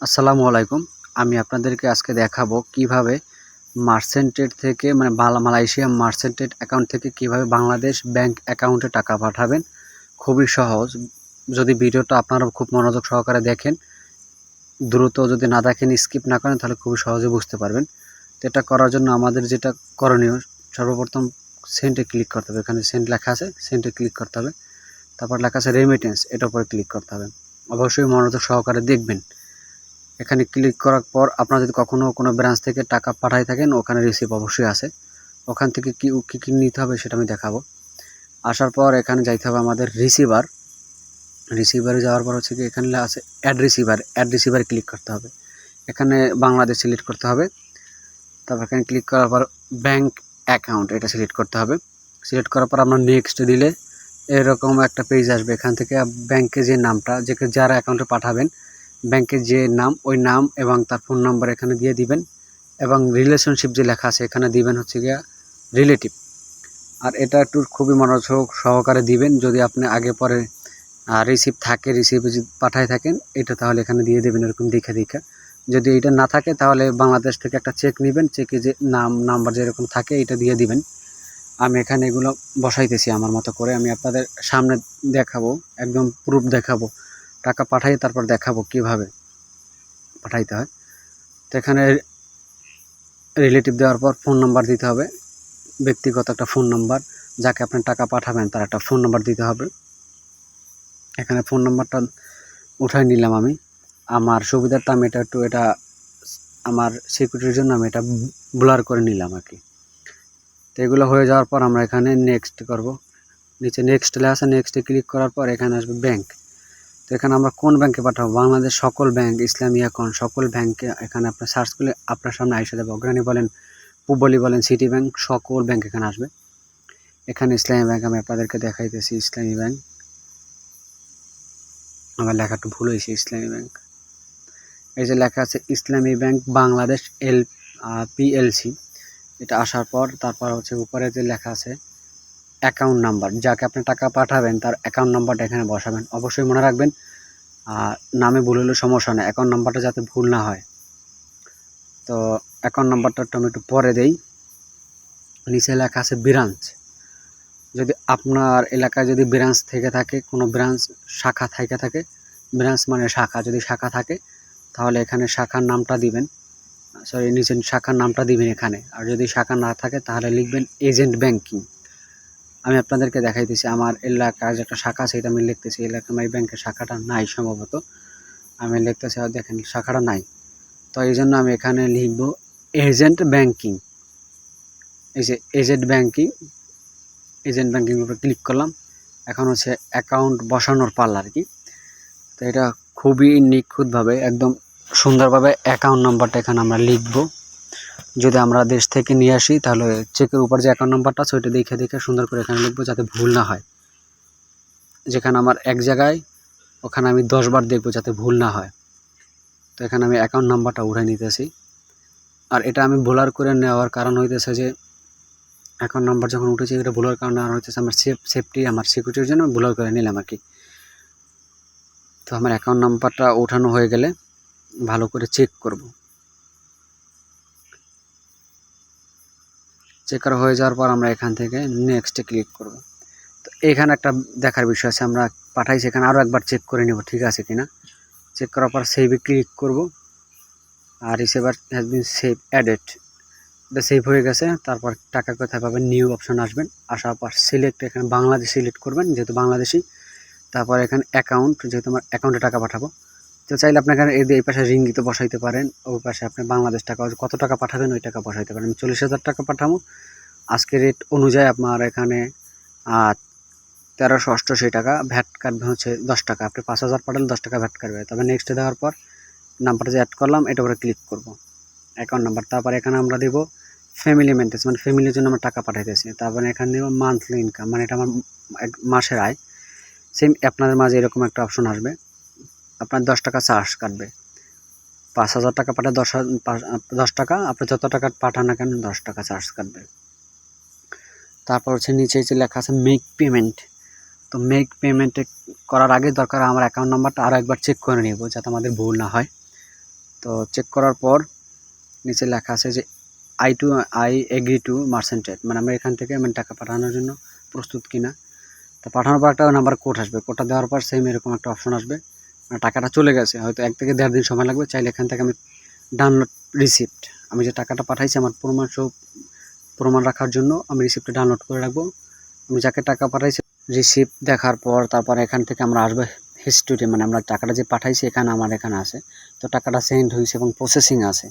আসসালামু আলাইকুম। আমি আপনাদেরকে আজকে দেখাবো কীভাবে মার্সেন্টেড থেকে মানে মালয়েশিয়া মার্সেন্টেড অ্যাকাউন্ট থেকে কীভাবে বাংলাদেশ ব্যাংক অ্যাকাউন্টে টাকা পাঠাবেন। খুবই সহজ। যদি ভিডিওটা আপনারা খুব মনোযোগ সহকারে দেখেন, দ্রুত যদি না দেখেন, স্কিপ না করেন, তাহলে খুবই সহজে বুঝতে পারবেন। তো এটা করার জন্য আমাদের যেটা করণীয়, সর্বপ্রথম সেন্টে ক্লিক করতে হবে। এখানে সেন্ট লেখা আছে সেন্টে ক্লিক করতে হবে। তারপর লেখা আছে রেমিটেন্স এটার উপরে ক্লিক করতে হবে। অবশ্যই মনোযোগ সহকারে দেখবেন। এখানে ক্লিক করার পর আপনারা যদি কখনও কোনো ব্রাঞ্চ থেকে টাকা পাঠাই থাকেন, ওখানে রিসিভ অবশ্যই আছে। ওখান থেকে কি, কী কী নিতে হবে সেটা আমি দেখাবো। আসার পর এখানে যাইতে হবে আমাদের রিসিভার রিসিভারে যাওয়ার পর হচ্ছে কি, এখানে আছে অ্যাড রিসিভার অ্যাড রিসিভারে ক্লিক করতে হবে। এখানে বাংলাদেশ সিলেক্ট করতে হবে। তারপর এখানে ক্লিক করার পর ব্যাংক অ্যাকাউন্ট এটা সিলেক্ট করতে হবে। সিলেক্ট করার পর আমরা নেক্সট দিলে এরকম একটা পেজ আসবে। এখান থেকে ব্যাংকে যে নামটা, যে যার অ্যাকাউন্টে পাঠাবেন ব্যাংকের যে নাম, ওই নাম এবং তার ফোন নাম্বার এখানে দিয়ে দিবেন এবং রিলেশনশিপ যে লেখা আছে এখানে দিবেন হচ্ছে গিয়া রিলেটিভ আর এটা একটু খুবই মনোযোগ সহকারে দিবেন, যদি আপনি আগে পরে রিসিভ থাকে রিসিভ পাঠায় থাকেন, এটা তাহলে এখানে দিয়ে দেবেন এরকম দেখে দেখে। যদি এটা না থাকে তাহলে বাংলাদেশ থেকে একটা চেক নেবেন চেকে যে নাম নাম্বার যেরকম থাকে এটা দিয়ে দিবেন। আমি এখানে এগুলো বসাইতেছি আমার মতো করে, আমি আপনাদের সামনে দেখাবো, একদম প্রুফ দেখাবো। টাকা পাঠাই, তারপর দেখাবো কীভাবে পাঠাইতে হয়। তো এখানে রিলেটিভ দেওয়ার পর ফোন নাম্বার দিতে হবে। ব্যক্তিগত একটা ফোন নাম্বার যাকে আপনি টাকা পাঠাবেন, তার একটা ফোন নাম্বার দিতে হবে। এখানে ফোন নাম্বারটা উঠাই নিলাম আমি। আমার সুবিধার্থে আমি এটা একটু, এটা আমার সিকিউরিটির জন্য আমি এটা ব্লার করে নিলাম আর কি। তো এগুলো হয়ে যাওয়ার পর আমরা এখানে নেক্সট করব। নিচে নেক্সট লেখা আছে নেক্সটে ক্লিক করার পর এখানে আসবে ব্যাংক তো এখানে আমরা কোন ব্যাংকে পাঠাবো? বাংলাদেশ সকল ব্যাংক, ইসলামী অ্যাকাউন্ট, সকল ব্যাংকে এখানে আপনার সার্চ করলে আপনার সামনে আইসে দেবে অগ্রণী বলেন পুবলি বলেন সিটি ব্যাংক সকল ব্যাংক এখানে আসবে। এখানে ইসলামী ব্যাংক আমি আপনাদেরকে দেখাইতেছি, ইসলামী ব্যাংক। আমার লেখাটা ভুল হয়েছে, ইসলামী ব্যাংক। এই যে লেখা আছে, ইসলামী ব্যাংক বাংলাদেশ এল পিএলসি এটা আসার পর, তারপর হচ্ছে উপরে যে লেখা আছে অ্যাকাউন্ট নাম্বার যাকে আপনি টাকা পাঠাবেন, তার অ্যাকাউন্ট নাম্বারটা এখানে বসাবেন। অবশ্যই মনে রাখবেন নামে ভুল হলে সমস্যা নেই অ্যাকাউন্ট নাম্বারটা যাতে ভুল না হয়। তো অ্যাকাউন্ট নাম্বারটা আমি একটু পরে দেই। নিচে লেখা আছে ব্রাঞ্চ যদি আপনার এলাকায় যদি ব্রাঞ্চ থেকে থাকে, কোনো ব্রাঞ্চ শাখা থেকে থাকে ব্রাঞ্চ মানে শাখা, যদি শাখা থাকে, তাহলে এখানে শাখার নামটা দিবেন। সরি নিচে শাখার নামটা দিবেন এখানে। আর যদি শাখা না থাকে, তাহলে লিখবেন এজেন্ট ব্যাংকিং আমি আপনাদেরকে দেখাইতেছি, আমার এলাকার যে একটা শাখা আছে, এটা আমি লিখতেছি। এলাকা আমার এই ব্যাংকের শাখাটা নাই সম্ভবত। আমি লিখতেছি, আর দেখেন, শাখাটা নাই। তো এই জন্য আমি এখানে লিখব, এজেন্ট ব্যাংকিং। এই যে এজেন্ট ব্যাংকিং এজেন্ট ব্যাংকিং উপরে ক্লিক করলাম। এখন হচ্ছে অ্যাকাউন্ট বসানোর পাল্লা আর কি। তো এটা খুবই নিখুঁতভাবে, একদম সুন্দরভাবে অ্যাকাউন্ট নাম্বারটা এখানে আমরা লিখব। যদি আমরা দেশ থেকে নিয়ে আসি, তাহলে চেকের উপর যে অ্যাকাউন্ট নাম্বারটা আছে, ওইটা দেখে দেখে সুন্দর করে এখানে লিখব যাতে ভুল না হয়। যেখানে আমার এক জায়গায়, ওখানে আমি দশবার দেখব যাতে ভুল না হয়। তো এখানে আমি অ্যাকাউন্ট নাম্বারটা উঠে নিতেছি। আর এটা আমি ভুলার করে নেওয়ার কারণ হইতেছে যে অ্যাকাউন্ট নাম্বার যখন উঠেছে, এটা ভুলার কারণে আর হইতেছে আমার সেফ সেফটি আমার সিকিউরিটির জন্য ভুলার করে নিলাম আর কি তো আমার অ্যাকাউন্ট নাম্বারটা ওঠানো হয়ে গেলে ভালো করে চেক করব। চেক করা হয়ে যাওয়ার পর আমরা এখান থেকে নেক্সটে ক্লিক করব। তো এখানে একটা দেখার বিষয় আছে, আমরা পাঠাইছি এখানে আরও একবার চেক করে নেব ঠিক আছে কিনা। চেক করার পর সেভে ক্লিক করব। আর receiver has been save added এটা সেভ হয়ে গেছে, তারপর টাকা কোথায় পাবেন নিউ অপশন আসবেন আসার পর সিলেক্ট এখানে বাংলাদেশ সিলেক্ট করবেন, যেহেতু বাংলাদেশি। তারপর এখানে অ্যাকাউন্ট যেহেতু আমার অ্যাকাউন্টে টাকা পাঠাবো। তো চাইলে আপনি এখানে এই পাশে রিঙ্গিতে বসাইতে পারেন, ওই পাশে আপনি বাংলাদেশ টাকা কত টাকা পাঠাবেন ওই টাকা বসাইতে পারেন। আমি চল্লিশ হাজার টাকা পাঠাবো। আজকে রেট অনুযায়ী আপনার এখানে তেরোশো অষ্টআশি টাকা ভ্যাট কাটবে হচ্ছে দশ টাকা। আপনি পাঁচ হাজার পাঠালে দশ টাকা ভ্যাট কাটবে তবে নেক্সটে দেওয়ার পর নাম্বারটা যে অ্যাড করলাম, এটা উপরে ক্লিক করব। অ্যাকাউন্ট নাম্বার তারপর এখানে আমরা দেবো ফ্যামিলি মেনটেন্স মানে ফ্যামিলির জন্য আমরা টাকা পাঠাইতেছি। তারপরে এখানে দেবো মান্থলি ইনকাম মানে এটা আমার মাসের আয়। সেম আপনাদের মাঝে এরকম একটা অপশন আসবে। আপনার দশ টাকা চার্জ কাটবে। পাঁচ হাজার টাকা পাঠায় দশ দশ টাকা, আপনি যত টাকা পাঠান না কেন দশ টাকা চার্জ কাটবে। তারপর হচ্ছে নিচে যে লেখা আছে মেক পেমেন্ট তো মেক পেমেন্টে করার আগে দরকার আমার অ্যাকাউন্ট নাম্বারটা আরও একবার চেক করে নেব যাতে আমাদের ভুল না হয়। তো চেক করার পর নিচে লেখা আছে যে I to I agree to মার্সেন্টেড মানে আমরা এখান থেকে মানে টাকা পাঠানোর জন্য প্রস্তুত কিনা। তো পাঠানোর পর একটা নাম্বার কোড আসবে। কোডটা দেওয়ার পর সেম এরকম একটা অপশন আসবে। টাকাটা চলে গেছে, হয়তো এক থেকে দেড় দিন সময় লাগবে, চাইলে এখান থেকে আমি ডাউনলোড রিসিপ্ট আমি যে টাকাটা পাঠাইছি আমার প্রমাণ সব প্রমাণ রাখার জন্য আমি রিসিপ্টটা ডাউনলোড করে রাখব। আমি যাকে টাকা পাঠাইছি রিসিপ্ট দেখার পর তারপর এখান থেকে আমরা আসবে হিস্টোরি মানে আমরা টাকাটা যে পাঠাইছি এখানে, আমার এখানে আছে। তো টাকাটা সেন্ড হয়েছে এবং প্রসেসিং আছে।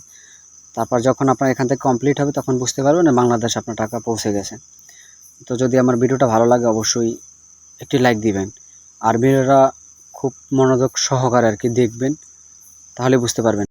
তারপর যখন আপনার এখান থেকে কমপ্লিট হবে, তখন বুঝতে পারবেন বাংলাদেশ আপনার টাকা পৌঁছে গেছে। তো যদি আমার ভিডিওটা ভালো লাগে, অবশ্যই একটি লাইক দিবেন। আর ভিডিওটা খুব মনোযোগ সহকারে আর কি দেখবেন তাহলে বুঝতে পারবেন।